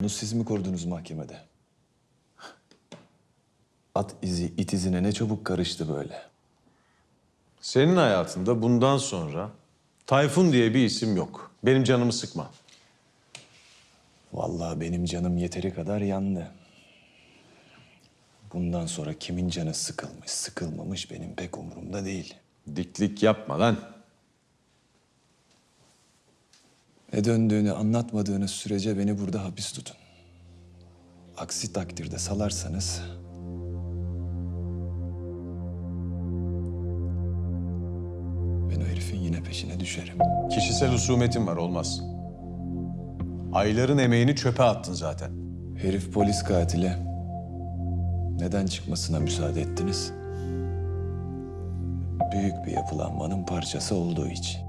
Bunu siz mi kurdunuz mahkemede? At izi it izine ne çabuk karıştı böyle. Senin hayatında bundan sonra Tayfun diye bir isim yok. Benim canımı sıkma. Vallahi benim canım yeteri kadar yandı. Bundan sonra kimin canı sıkılmış, sıkılmamış benim pek umurumda değil. Diklik yapma lan. Ne döndüğünü anlatmadığınız sürece beni burada hapis tutun. Aksi takdirde salarsanız... Ben o herifin yine peşine düşerim. Kişisel husumetin var olmaz. Ayların emeğini çöpe attın zaten. Herif polis katili. Neden çıkmasına müsaade ettiniz? Büyük bir yapılanmanın parçası olduğu için.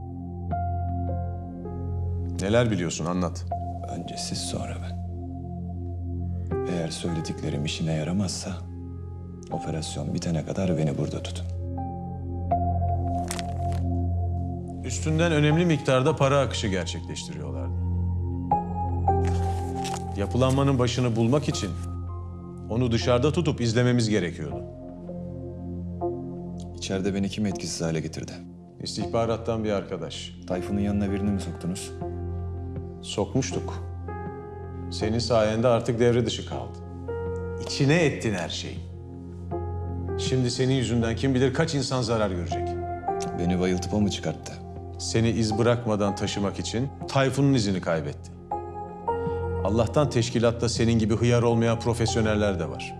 Neler biliyorsun anlat. Önce siz sonra ben. Eğer söylediklerim işine yaramazsa... ...operasyon bitene kadar beni burada tutun. Üstünden önemli miktarda para akışı gerçekleştiriyorlardı. Yapılanmanın başını bulmak için onu dışarıda tutup izlememiz gerekiyordu. İçeride beni kim etkisiz hale getirdi? İstihbarattan bir arkadaş. Tayfun'un yanına birini mi soktunuz? Sokmuştuk. Senin sayende artık devre dışı kaldı. İçine ettin her şeyi. Şimdi senin yüzünden kim bilir kaç insan zarar görecek. Beni bayıltıp o mu çıkarttı? Seni iz bırakmadan taşımak için Tayfun'un izini kaybetti. Allah'tan teşkilatta senin gibi hıyar olmayan profesyoneller de var.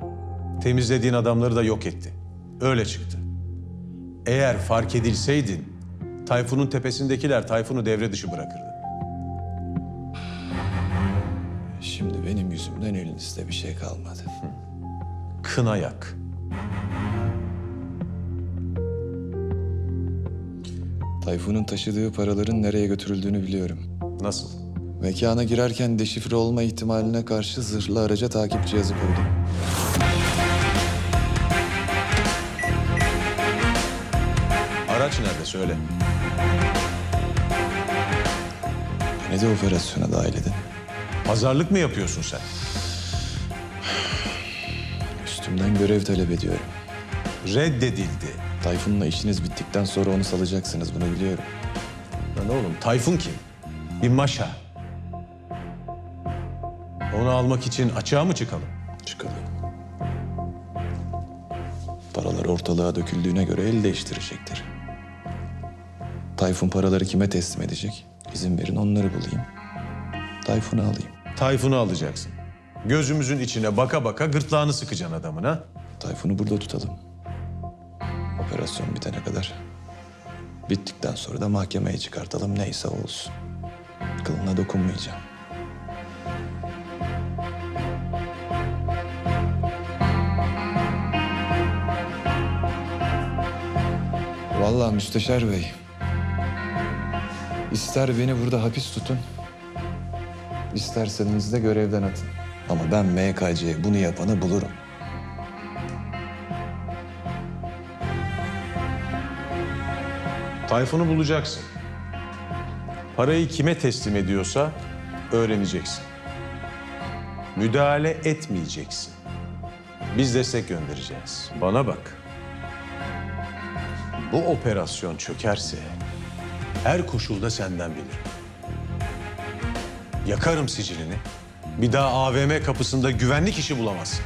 Temizlediğin adamları da yok etti. Öyle çıktı. Eğer fark edilseydin, Tayfun'un tepesindekiler Tayfun'u devre dışı bırakırdı. Benim yüzümden elinizde bir şey kalmadı. Kına yak. Tayfun'un taşıdığı paraların nereye götürüldüğünü biliyorum. Nasıl? Mekana girerken deşifre olma ihtimaline karşı zırhlı araca takip cihazı koydum. Araç nerede söyle. Beni de operasyona dahil edin. Pazarlık mı yapıyorsun sen? Üstümden görev talep ediyorum. Reddedildi. Tayfun'la işiniz bittikten sonra onu salacaksınız bunu biliyorum. Lan oğlum Tayfun kim? Bir maşa. Onu almak için açığa mı çıkalım? Çıkalım. Paralar ortalığa döküldüğüne göre el değiştirecektir. Tayfun paraları kime teslim edecek? İzin verin onları bulayım. Tayfun'u alayım. Tayfun'u alacaksın. Gözümüzün içine baka baka gırtlağını sıkacaksın adamın ha? Tayfun'u burada tutalım. Operasyon bitene kadar. Bittikten sonra da mahkemeye çıkartalım neyse olsun. Kılına dokunmayacağım. Vallahi Müsteşar Bey. ister beni burada hapis tutun. İsterseniz de görevden atın. Ama ben MKC bunu yapanı bulurum. Tayfun'u bulacaksın. Parayı kime teslim ediyorsa öğreneceksin. Müdahale etmeyeceksin. Biz destek göndereceğiz. Bana bak. Bu operasyon çökerse her koşulda senden bilirim. Yakarım sicilini. Bir daha AVM kapısında güvenlik işi bulamazsın.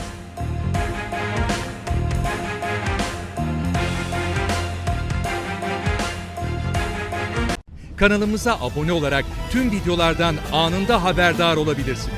Kanalımıza abone olarak tüm videolardan anında haberdar olabilirsiniz.